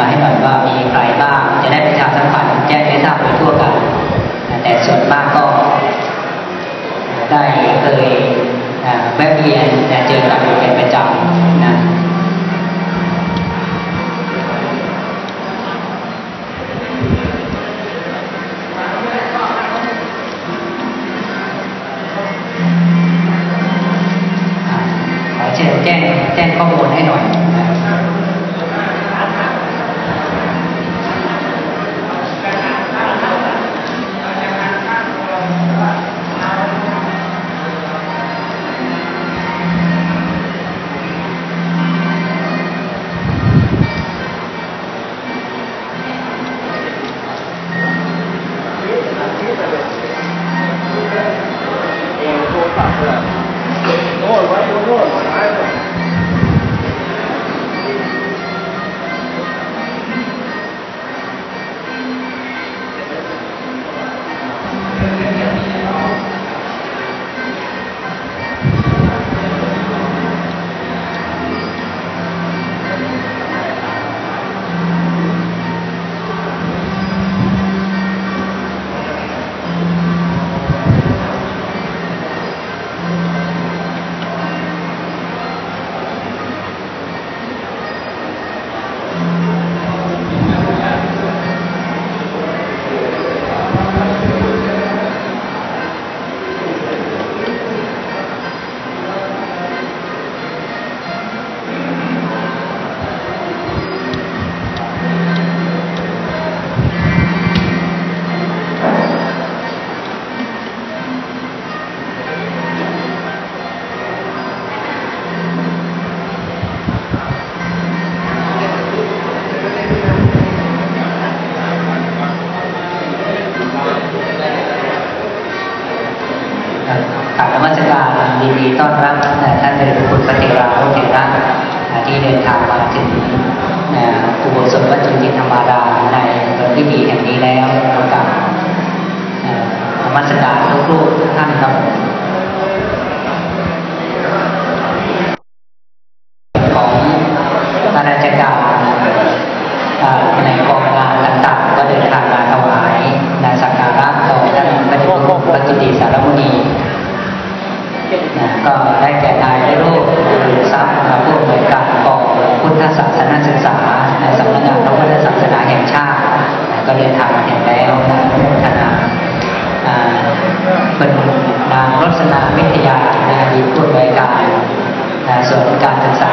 มาให้หน่อยว่ามีใครบ้างจะได้ประชาสัมพันธ์แจ้งให้ทราบโดยทั่วกัน แต่ส่วนมากก็ได้เคยแวะเวียนแต่เจอกันอยู่เป็นประจำนะขอเชิญแจ้งแจ้งข้อมูลให้หน่อย ดินทางมาถึงอุโบสถวัดจุติธรรมาราในวันพิธีแห่งนี้แล้วกับมัสการทุกรูปท่านครับของข้าราชการในกองงานต่างๆก็เดินทางมาถวายนาสักการะต่อท่านพระเดชคุณพระจุติสารมุนีก็ได้แก่นายได้รูปหรือทรัพย ผู้อำนวยการกองพุทธศาสนศึกษาในสำนักงานพระพุทธศาสนาแห่งชาติ ก็เดินทางมาถึงแล้วนะอนุโมทนาเป็นนางรสนาวิทยานาดีผู้อำนวยการส่วนการศึกษา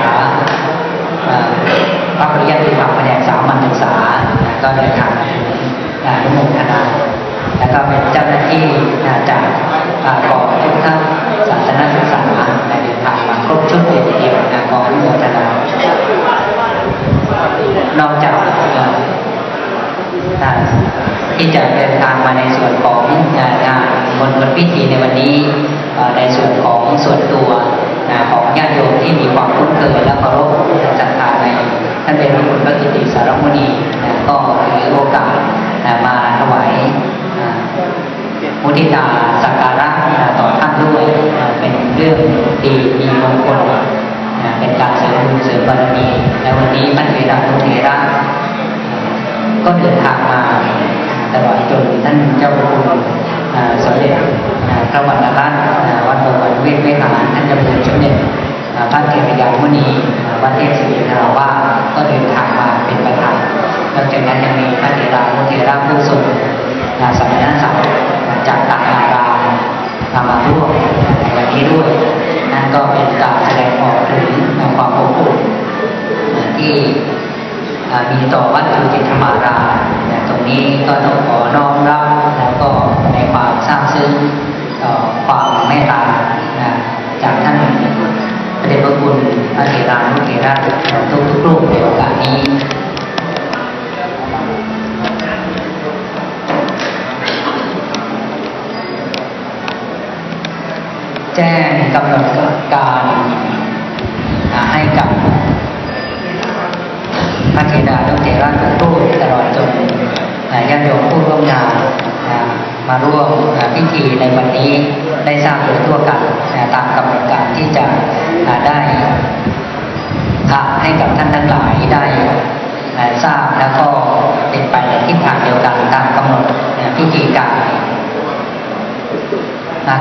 พระปริยัติธรรมแผนกสามัญศึกษา ก็เดินทางมาถึงอนุโมทนาแล้วก็เป็นเจ้าหน้าที่จากกองพุทธศาสนศึกษาในเดินทางมาครบชุดเดียวเดียวนะกองอนุโมทนานอกจากที่จะเดินทางมาในส่วนของงานบนบนพิธีในวันนี้ในส่วนของส่วนตัวของญาติโยมที่มีความคุ้นเคยและเคารพศรัทธาในท่านเป็นพระคุณพระกิติสารมุนีก็ถือโอกาสมาถวาย มุทิตาสักการะต่อท่านด้วยเป็นเรื่องดีมีมงคลเป็นการเสริมบุญเสริมบารมีและวันนี้พระเทระทุเทระก็เดินทางมาตลอดจนท่านเจ้าคุณสมเด็จพระวรรณรัตน์วัดบวรเวทวิหารท่านเจ้าคุณสมเด็จพระเทรยามุนีวัดเทพศิรินทราวาก็เดินทางมาเป็นประธานนอกจากนั้นยังมีพระเทรามุเทระผู้ทรงสมณศักดิ์ จากต่างอารามมาร่วมวันนี้ด้วยนั่นก็เป็นการแสดงออกถึงความอบอุ่นที่มีต่อวัดจุติธรรมารามตรงนี้ก็ต้องขอน้อมรับแล้วก็ในความซาบซึ้งต่อความเมตตาจากท่านพระเดชพระคุณพระเถรานุเถระทุกทุกรูปในโอกาสนี้ แจ้งกำหนดการให้กับพระเทดานุเทระทุกรูปตลอดจนญาติโยมผู้ร่วมงานมาร่วมพิธีในวันนี้ได้ทราบโดยทั่วกันตาม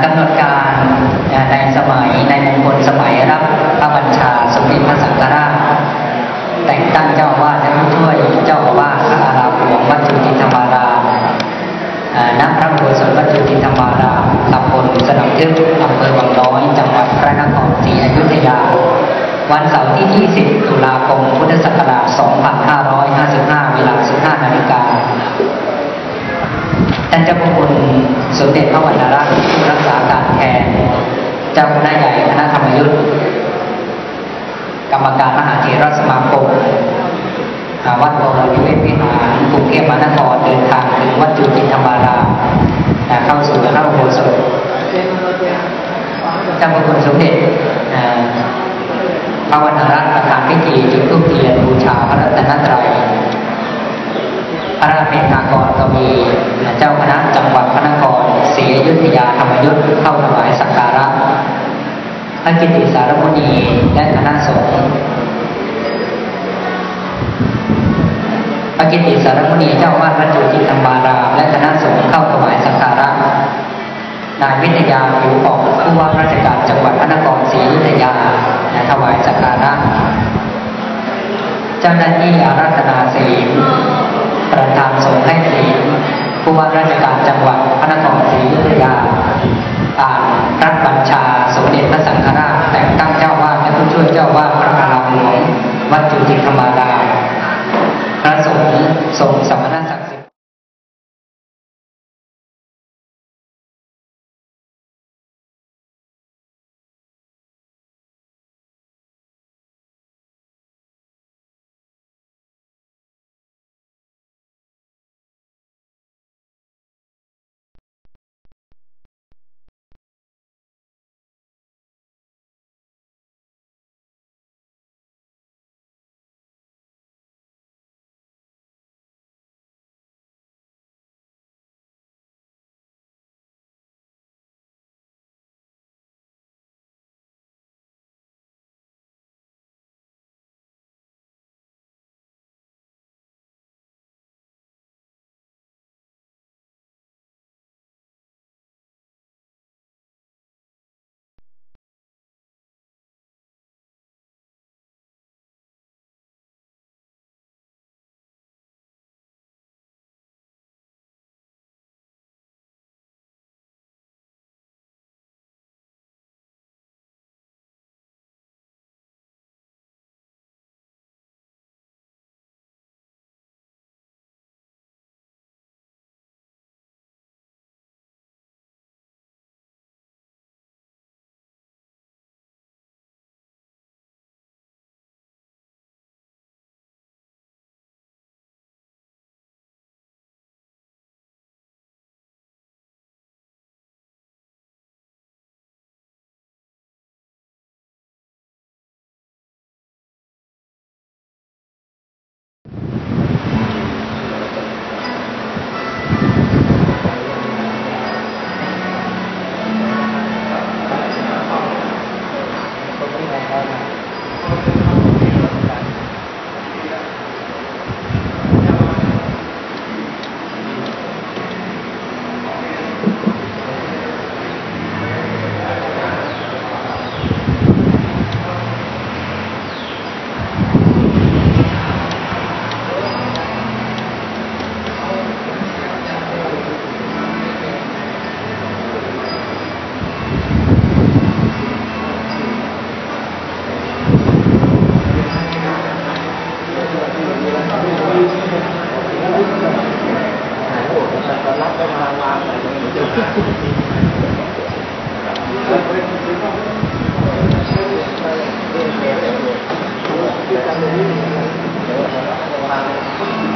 กำหนดการในสมัยในมงคลสมัยรับพระบัญชาสมเด็จพระสังฆราชแต่งตั้งเจ้าอาวาสและผู้ช่วยเจ้าอาวาสอารามหลวงวัดจุติธรรมารามอ่าณพระโบสถวัดจุติธรรมารามตำบลสนับทึบอำเภอวังน้อยจังหวัดพระนครศรีอยุธยา วันเสาร์ที่ 20 ตุลาคม พุทธศักราช 2555 เวลา 15 นาฬิกาท่านเจ้าพระคุณ สมเด็จพระวรรณรัตน์รักษาการแทน เจ้าคณะใหญ่คณะธรรมยุทธ์กรรมการมหาเถรสมาคมวัดบวรนิเวศวิหารกรุงเทพมหานครเดินทางถึงวัดจุติธรรมารามเข้าสู่พระอุโบสถเจ้าพระคุณสมเด็จพระวรรณรัตน์ประธานพิธีจุดธูปเทียนบูชาพระรัตนตรัย พระราชเมตตากรก็มีเจ้าคณะจังหวัดพระนครศรีอยุธยาธรรมยุทธเข้าถวายสักการะพระกิติสารมุนีและคณะสงฆ์พระกิติสารมุนีเจ้าวาดวัดจุติธรรมารามและคณะสงฆ์เข้าถวายสักการะนายวิทยาผิวออกผู้ว่าราชการจังหวัดพระนครศรีอยุธยาถวายสักการะ เจ้าหน้าที่อาราธนาศีลา Thank you.